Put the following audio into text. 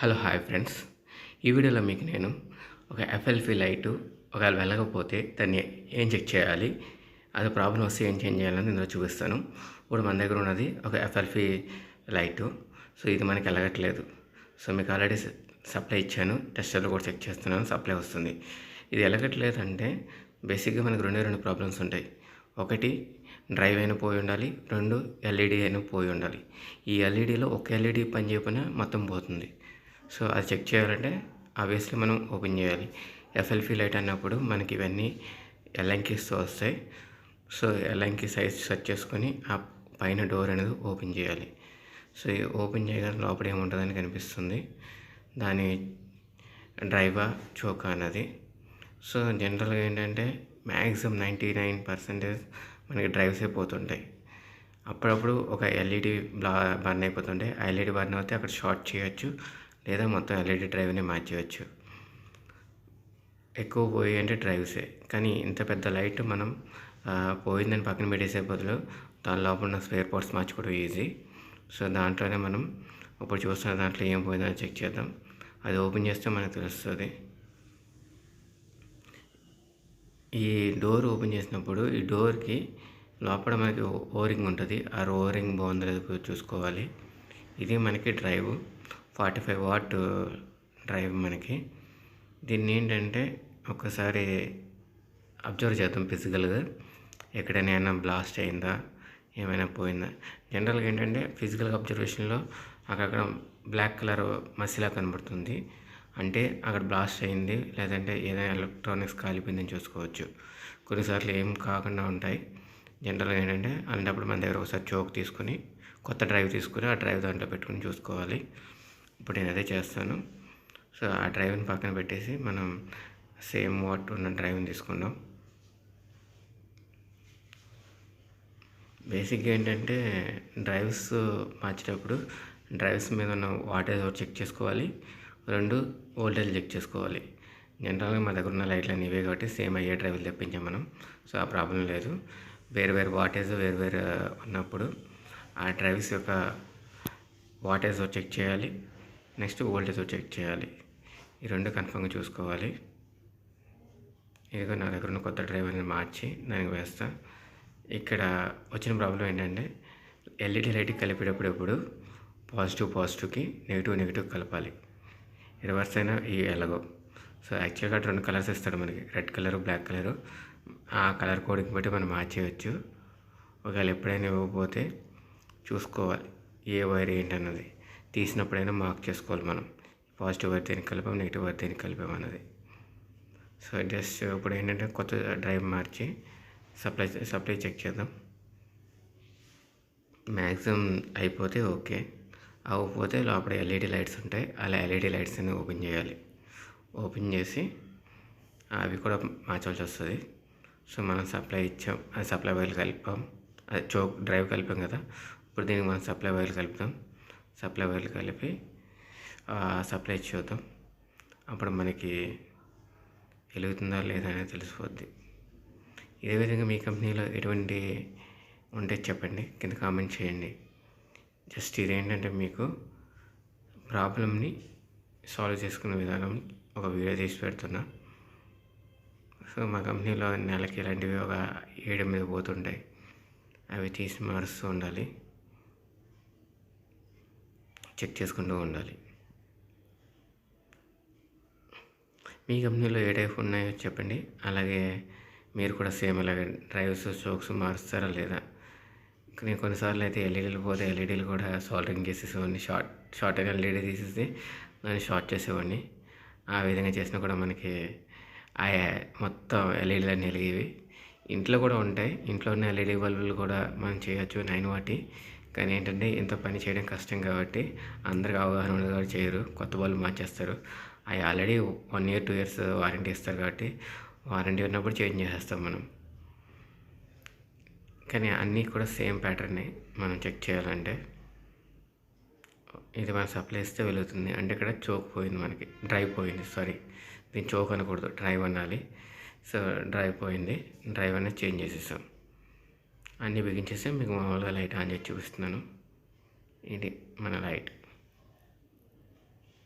Hello hi friends. ఈ వీడియోలో మీకు నేను ఒక ఎఫ్ఎల్ఫీ లైటు ఒకవేళ వెళ్ళకపోతే దాన్ని ఏం చెక్ చేయాలి? అది ప్రాబ్లం వస్తే ఏం చేంజ్ చేయాలని ఇందులో చూపిస్తాను. ఇప్పుడు మన దగ్గర ఉన్నది ఒక ఎఫ్ఎల్ఫీ లైటు. సో ఇది మనకి వెళ్ళగట్లేదు సో మీకు ఆల్రెడీ సప్లై ఇచ్చాను. టెస్టర్లో కూడా చెక్ చేస్తున్నాను. సప్లై వస్తుంది. ఇది వెళ్ళగట్లేదు అంటే బేసిక్గా మనకు రెండే రెండు ప్రాబ్లమ్స్ ఉంటాయి. ఒకటి డ్రైవ్ అయినా పోయి ఉండాలి. రెండు ఎల్ఈడి అయినా పోయి ఉండాలి. ఈ ఎల్ఈడిలో ఒక ఎల్ఈడి పని చేయకపోయినా మొత్తం పోతుంది. సో అది చెక్ చేయాలంటే ఆబ్వియస్లీ మనం ఓపెన్ చేయాలి. ఎఫ్ఎల్పి లైట్ అన్నప్పుడు మనకి ఇవన్నీ ఎల్ఎంకీస్తో వస్తాయి. సో ఎల్ఎంకి సైజ్ సెట్ చేసుకొని ఆ పైన డోర్ అనేది ఓపెన్ చేయాలి. సో ఈ ఓపెన్ చేయగానే లోపల ఏముంటుందని కనిపిస్తుంది. దాని డ్రైవర్ చోకా అన్నది. సో జనరల్గా ఏంటంటే మ్యాక్సిమం నైంటీ నైన్ పర్సెంటేజ్ మనకి డ్రైవ్స్ అయిపోతుంటాయి అప్పుడప్పుడు ఒక ఎల్ఈడి బ్లా బర్న్ అయిపోతుంటాయి. ఆ ఎల్ఈడి బర్న్ అవుతే అక్కడ షార్ట్ చేయొచ్చు. లేదా మొత్తం ఎల్ఈడి డ్రైవ్ని మార్చేయచ్చు. ఎక్కువ పోయి అంటే డ్రైవ్సే. కానీ ఇంత పెద్ద లైట్ మనం పోయిందని పక్కన పెట్టేసే బదులు దాని లోపల ఉన్న స్పేర్ పార్ట్స్ మార్చుకోవడం ఈజీ. సో దాంట్లోనే మనం ఇప్పుడు చూస్తున్న దాంట్లో ఏం పోయిందని చెక్ చేద్దాం. అది ఓపెన్ చేస్తే మనకు తెలుస్తుంది. ఈ డోర్ ఓపెన్ చేసినప్పుడు ఈ డోర్కి లోపల మనకి ఓరింగ్ ఉంటుంది. ఆ ఓరింగ్ బాగుందో లేదో చూసుకోవాలి. ఇది మనకి drive. Forty five watt drive మనకి. దీన్ని ఏంటంటే ఒకసారి అబ్జర్వ్ చేద్దాం ఫిజికల్గా. ఎక్కడైనా ఏమైనా బ్లాస్ట్ అయిందా ఏమైనా పోయిందా. జనరల్గా ఏంటంటే ఫిజికల్ అబ్జర్వేషన్లో అక్కడ బ్లాక్ కలర్ మసిలా కనబడుతుంది. అంటే అక్కడ బ్లాస్ట్ అయింది లేదంటే ఏదైనా ఎలక్ట్రానిక్స్ కాలిపోయిందని చూసుకోవచ్చు. కొన్నిసార్లు ఏం కాకుండా ఉంటాయి. జనరల్గా ఏంటంటే అలాంటప్పుడు మన దగ్గర ఒకసారి చోక్ తీసుకుని కొత్త డ్రైవ్ తీసుకుని ఆ డ్రైవ్ దాంట్లో పెట్టుకుని చూసుకోవాలి. ఇప్పుడు నేను అదే చేస్తాను. సో ఆ డ్రైవ్ని పక్కన పెట్టేసి మనం సేమ్ వాట్ ఉన్న డ్రైవ్ని తీసుకుందాం. బేసిక్గా ఏంటంటే డ్రైవ్స్ మార్చేటప్పుడు డ్రైవ్స్ మీద ఉన్న వాటేజ్ ఒకటి చెక్ చేసుకోవాలి. రెండు ఓల్టేజ్ చెక్ చేసుకోవాలి. జనరల్గా మా దగ్గర ఉన్న లైట్లు అన్నీ ఇవే కాబట్టి సేమ్ అయ్యే డ్రైవ్లు తెప్పించాం మనం. సో ఆ ప్రాబ్లం లేదు. వేరు వేరు వాటేజ్ వేరు వేరు ఉన్నప్పుడు ఆ డ్రైవ్స్ యొక్క వాటేజ్ చెక్ చేయాలి. నెక్స్ట్ వోల్టేజ్ చెక్ చేయాలి. ఈ రెండు కన్ఫర్మ్గా చూసుకోవాలి. ఇదిగో నా దగ్గర ఉన్న కొత్త డ్రైవర్ని మార్చి దానికి వేస్తా. ఇక్కడ వచ్చిన ప్రాబ్లం ఏంటంటే ఎల్ఈడి లైట్ కలిపేటప్పుడు పాజిటివ్ పాజిటివ్కి నెగిటివ్ నెగిటివ్ కలపాలి. రివర్స్ అయినా ఈ ఎలాగో. సో యాక్చువల్గా రెండు కలర్స్ ఇస్తాడు మనకి. రెడ్ కలర్ బ్లాక్ కలరు ఆ కలర్ కోడింగ్ బట్టి మనం మార్చేయచ్చు. ఒకవేళ ఎప్పుడైనా ఇవ్వకపోతే చూసుకోవాలి. ఏ వైర్ ఏంటన్నది. తీసినప్పుడైనా మార్క్ చేసుకోవాలి మనం. పాజిటివ్ వైర్ దేనికి కలిపాం నెగిటివ్ వైర్ దేనికి కలిపాం అన్నది. సో జస్ట్ ఇప్పుడు ఏంటంటే కొత్త డ్రైవ్ మార్చి సప్లై సప్లై చెక్ చేద్దాం. మ్యాక్సిమం అయిపోతే ఓకే. అవ్వకపోతే లోపల ఎల్ఈడి లైట్స్ ఉంటాయి. అలా ఎల్ఈడి లైట్స్ అన్ని ఓపెన్ చేయాలి. ఓపెన్ చేసి అవి కూడా మార్చాల్సి వస్తుంది. సో మనం సప్లై ఇచ్చాం. అది సప్లై వైర్లు కలిపాం. అది చోక్ డ్రైవ్ కలిపాం కదా. ఇప్పుడు దీనికి మనం సప్లై వైర్లు కలుపుతాం సప్లై వైర్లు కలిపి సప్లై చూద్దాం. అప్పుడు మనకి వెలుగుతుందా లేదా అనేది తెలిసిపోద్ది ఇదే విధంగా మీ కంపెనీలో ఎటువంటి ఉంటే చెప్పండి. కింద కామెంట్ చేయండి. జస్ట్ ఇదేంటంటే మీకు ప్రాబ్లమ్ని సాల్వ్ చేసుకునే విధానం ఒక వీడియో తీసి పెడుతున్నా. సో మా కంపెనీలో నెలకి ఇలాంటివి ఒక ఏడు మీద పోతుంటాయి. అవి తీసి మారుస్తూ ఉండాలి. చెక్ చేసుకుంటూ ఉండాలి. మీ కంపెనీలో ఏ టైప్ ఉన్నాయో చెప్పండి. అలాగే మీరు కూడా సేమ్ అలాగే డ్రైవ్స్ స్ట్రోక్స్ మారుస్తారా లేదా? నేను కొన్నిసార్లు అయితే ఎల్ఈడీలు పోతే ఎల్ఈడీలు కూడా సాల్డరింగ్ చేసేసేవాడిని. షార్ట్ షార్ట్ అయిన ఎల్ఈడీ తీసేసి దాన్ని షార్ట్ చేసేవాడిని. ఆ విధంగా చేసినా కూడా మనకి ఆ మొత్తం ఎల్ఈడీలు అన్నీ వెలిగేవి. ఇంట్లో కూడా ఉంటాయి. ఇంట్లో ఉన్న ఎల్ఈడీ బల్బులు కూడా మనం చేయొచ్చు నైన్ వాటి. కానీ ఏంటంటే ఇంత పని చేయడం కష్టం కాబట్టి అందరికి అవగాహన ఉండదు కాబట్టి చేయరు. కొత్త వాళ్ళు మార్చేస్తారు. అవి already one year two years warranty ఇస్తారు కాబట్టి వారంటీ ఉన్నప్పుడు చేంజ్ చేసేస్తాం మనం. కానీ అన్నీ కూడా సేమ్ ప్యాటర్నే మనం చెక్ చేయాలంటే ఇది మనం సప్లై ఇస్తే వెలుగుతుంది. అంటే ఇక్కడ చోక్ పోయింది మనకి. డ్రైవ్ పోయింది. సారీ దీన్ని చోక్ అనకూడదు. డ్రైవ్ అనాలి. సో డ్రైవ్ పోయింది. డ్రైవ్ అనేది చేంజ్ చేసేసాం. అన్నీ బిగించేసి మీకు మామూలుగా లైట్ ఆన్ చేసి చూపిస్తున్నాను. ఇది మన లైట్.